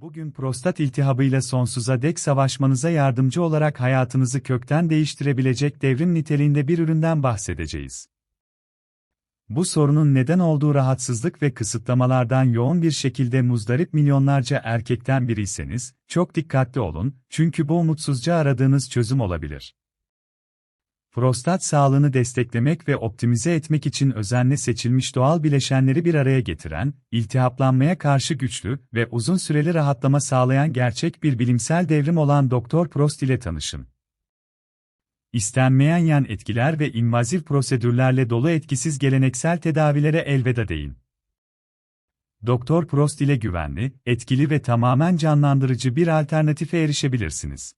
Bugün prostat iltihabıyla sonsuza dek savaşmanıza yardımcı olarak hayatınızı kökten değiştirebilecek devrim niteliğinde bir üründen bahsedeceğiz. Bu sorunun neden olduğu rahatsızlık ve kısıtlamalardan yoğun bir şekilde muzdarip milyonlarca erkekten biriyseniz, çok dikkatli olun, çünkü bu umutsuzca aradığınız çözüm olabilir. Prostat sağlığını desteklemek ve optimize etmek için özenle seçilmiş doğal bileşenleri bir araya getiren, iltihaplanmaya karşı güçlü ve uzun süreli rahatlama sağlayan gerçek bir bilimsel devrim olan Doktor Prost ile tanışın. İstenmeyen yan etkiler ve invaziv prosedürlerle dolu etkisiz geleneksel tedavilere elveda deyin. Doktor Prost ile güvenli, etkili ve tamamen canlandırıcı bir alternatife erişebilirsiniz.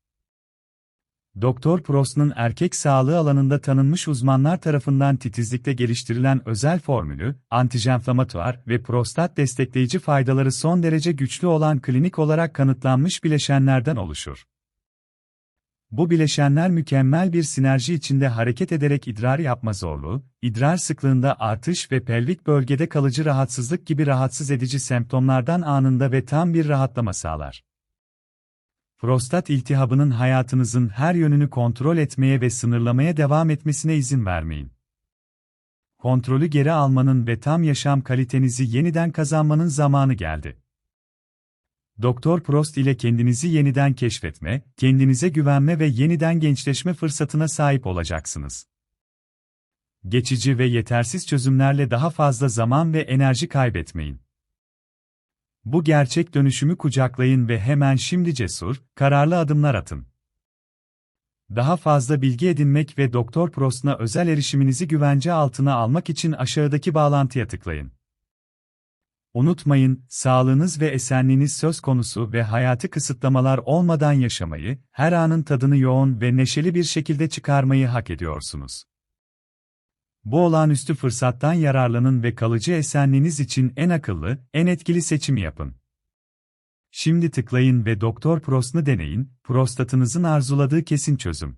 Doktor Prost'un erkek sağlığı alanında tanınmış uzmanlar tarafından titizlikle geliştirilen özel formülü, antijenflamatuar ve prostat destekleyici faydaları son derece güçlü olan klinik olarak kanıtlanmış bileşenlerden oluşur. Bu bileşenler mükemmel bir sinerji içinde hareket ederek idrar yapma zorluğu, idrar sıklığında artış ve pelvik bölgede kalıcı rahatsızlık gibi rahatsız edici semptomlardan anında ve tam bir rahatlama sağlar. Prostat iltihabının hayatınızın her yönünü kontrol etmeye ve sınırlamaya devam etmesine izin vermeyin. Kontrolü geri almanın ve tam yaşam kalitenizi yeniden kazanmanın zamanı geldi. Doktor Prost ile kendinizi yeniden keşfetme, kendinize güvenme ve yeniden gençleşme fırsatına sahip olacaksınız. Geçici ve yetersiz çözümlerle daha fazla zaman ve enerji kaybetmeyin. Bu gerçek dönüşümü kucaklayın ve hemen şimdi cesur, kararlı adımlar atın. Daha fazla bilgi edinmek ve Doktor Prost'una özel erişiminizi güvence altına almak için aşağıdaki bağlantıya tıklayın. Unutmayın, sağlığınız ve esenliğiniz söz konusu ve hayatı kısıtlamalar olmadan yaşamayı, her anın tadını yoğun ve neşeli bir şekilde çıkarmayı hak ediyorsunuz. Bu olağanüstü fırsattan yararlanın ve kalıcı esenliğiniz için en akıllı, en etkili seçimi yapın. Şimdi tıklayın ve Doktor Prost'unu deneyin, prostatınızın arzuladığı kesin çözüm.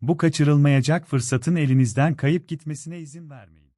Bu kaçırılmayacak fırsatın elinizden kayıp gitmesine izin vermeyin.